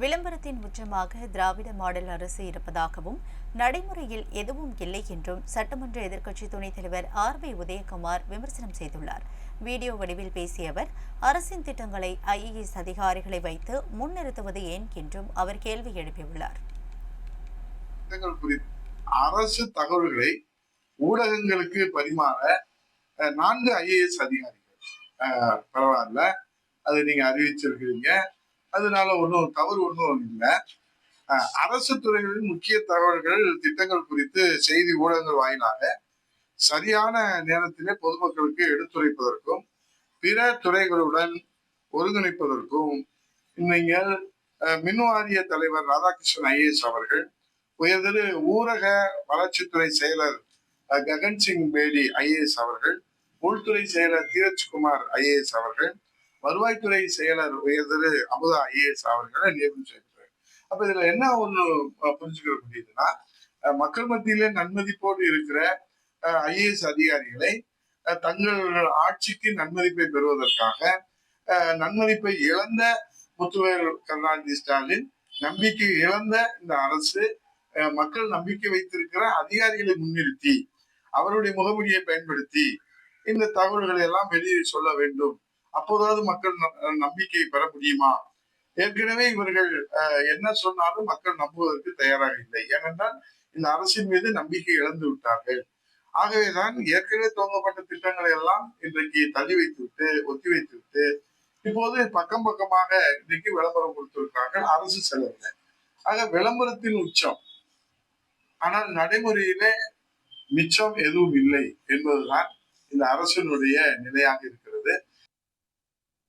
விளம்பரத்தின் உச்சமாக திராவிட மாடல் அரசு இருப்பதாகவும் நடைமுறையில் எதுவும் இல்லை என்றும் சட்டமன்ற எதிர்க்கட்சி துணைத் தலைவர் ஆர் பி உதயகுமார் விமர்சனம் செய்துள்ளார். வீடியோ வடிவில் பேசிய அவர் அரசின் திட்டங்களை ஐஏஎஸ் அதிகாரிகளை வைத்து முன்னிறுத்துவது ஏன்? என்றும் அவர் கேள்வி எழுப்பியுள்ளார். அரசு தகவல்களை ஊடகங்களுக்கு பரிமாற நான்கு ஐஏஎஸ் அதிகாரிகள் பரவாயில்ல. அது நீங்க அறிவிச்சிருக்கிறீங்க. அதனால ஒன்றும் தவறு ஒன்றும் இல்லை. அரசு துறைகளின் முக்கிய தகவல்கள் திட்டங்கள் குறித்து செய்தி ஊடகங்கள் வாயிலாக சரியான நேரத்திலே பொதுமக்களுக்கு எடுத்துரைப்பதற்கும் பிற துறைகளுடன் ஒருங்கிணைப்பதற்கும் நீங்கள் மின்வாரிய மின் தலைவர் ராதாகிருஷ்ணன் ஐஏஎஸ் அவர்கள் உயர்திரு ஊரக வளர்ச்சித்துறை செயலர் ககன் சிங் பேடி ஐஏஎஸ் அவர்கள் உள்துறை செயலர் தீரஜ்குமார் ஐஏஎஸ் அவர்கள் வருவாய்த்துறை செயலர் உயர்திரு அமுதா ஐஏஎஸ் அவர்களை நியமனம் செய்திருக்கிறார் அப்ப இதுல என்ன ஒண்ணு புரிஞ்சுக்கிற புரிஞ்சுக்க முடியுதுன்னா மக்கள் மத்தியில நன்மதிப்போடு இருக்கிற ஐஏஎஸ் அதிகாரிகளை தங்கள் ஆட்சிக்கு நன்மதிப்பை பெறுவதற்காக அஹ், நன்மதிப்பை இழந்த முத்துவேல் கருணாநிதி ஸ்டாலின் நம்பிக்கை இழந்த இந்த அரசு மக்கள் நம்பிக்கை வைத்திருக்கிற அதிகாரிகளை முன்னிறுத்தி அவருடைய முகமூடியை பயன்படுத்தி இந்த தகவல்களை எல்லாம் வெளியே சொல்ல வேண்டும். அப்போதாவது மக்கள் நம்பிக்கை பெற முடியுமா? ஏற்கனவே இவர்கள் என்ன சொன்னாலும் மக்கள் நம்புவதற்கு தயாராக இல்லை. ஏனென்றால் இந்த அரசின் மீது நம்பிக்கை இழந்து விட்டார்கள். ஆகவேதான் ஏற்கனவே துவங்கப்பட்ட திட்டங்களை எல்லாம் இன்றைக்கு தள்ளி வைத்து விட்டு ஒத்தி வைத்து விட்டு இப்போது பக்கம் பக்கமாக இன்றைக்கு விளம்பரம் கொடுத்திருக்கிறார்கள் அரசு செலவில். ஆக விளம்பரத்தின் உச்சம். ஆனால் நடைமுறையிலே மிச்சம் எதுவும் இல்லை என்பதுதான் இந்த அரசினுடைய நிலையாக இருக்கிறது.